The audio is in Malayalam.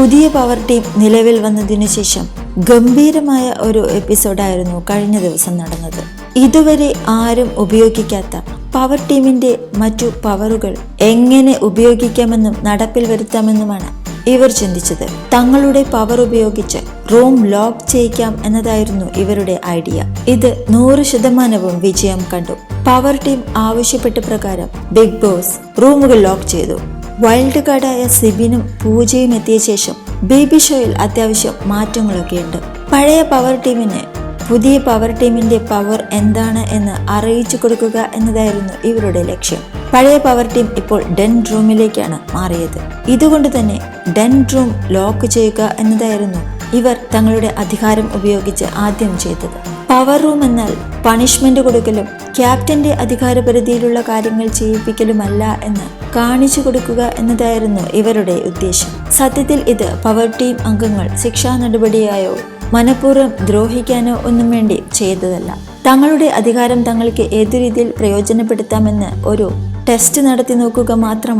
പുതിയ പവർ ടീം നിലവിൽ വന്നതിനു ശേഷം ഗംഭീരമായ ഒരു എപ്പിസോഡായിരുന്നു കഴിഞ്ഞ ദിവസം നടന്നത്. ഇതുവരെ ആരും ഉപയോഗിക്കാത്ത പവർ ടീമിന്റെ മറ്റു പവറുകൾ എങ്ങനെ ഉപയോഗിക്കാമെന്നും നടപ്പിൽ വരുത്താമെന്നുമാണ് ഇവർ ചിന്തിച്ചത്. തങ്ങളുടെ പവർ ഉപയോഗിച്ച് റൂം ലോക്ക് ചെയ്യിക്കാം എന്നതായിരുന്നു ഇവരുടെ ഐഡിയ ഇത് നൂറ് ശതമാനവും വിജയം കണ്ടു. പവർ ടീം ആവശ്യപ്പെട്ട പ്രകാരം ബിഗ് ബോസ് റൂമുകൾ ലോക്ക് ചെയ്തു. വൈൽഡ് കാർഡായ സിബിനും പൂജയും എത്തിയ ശേഷം ബേബി ഷോയിൽ അത്യാവശ്യം മാറ്റങ്ങളൊക്കെ ഉണ്ട് പഴയ പവർ ടീമിന് പുതിയ പവർ ടീമിന്റെ പവർ എന്താണ് എന്ന് അറിയിച്ചു കൊടുക്കുക എന്നതായിരുന്നു ഇവരുടെ ലക്ഷ്യം. പഴയ പവർ ടീം ഇപ്പോൾ ഡെൻ റൂമിലേക്കാണ് മാറിയത്. ഇതുകൊണ്ട് തന്നെ ഡെൻ റൂം ലോക്ക് ചെയ്യുക എന്നതായിരുന്നു ഇവർ തങ്ങളുടെ അധികാരം ഉപയോഗിച്ച് ആദ്യം ചെയ്തത്. പവർ റൂം എന്നാൽ പണിഷ്മെന്റ് കൊടുക്കലും ക്യാപ്റ്റന്റെ അധികാരപരിധിയിലുള്ള കാര്യങ്ങൾ ചെയ്യിപ്പിക്കലുമല്ല എന്ന് കാണിച്ചു കൊടുക്കുക എന്നതായിരുന്നു ഇവരുടെ ഉദ്ദേശം. സത്യത്തിൽ ഇത് പവർ ടീം അംഗങ്ങൾ ശിക്ഷാ നടപടിയായോ മനഃപൂർവം ദ്രോഹിക്കാനോ ഒന്നും വേണ്ടി ചെയ്തതല്ല. തങ്ങളുടെ അധികാരം തങ്ങൾക്ക് ഏതു രീതിയിൽ പ്രയോജനപ്പെടുത്താമെന്ന് ഒരു ടെസ്റ്റ് നടത്തി നോക്കുക മാത്രമാണ്.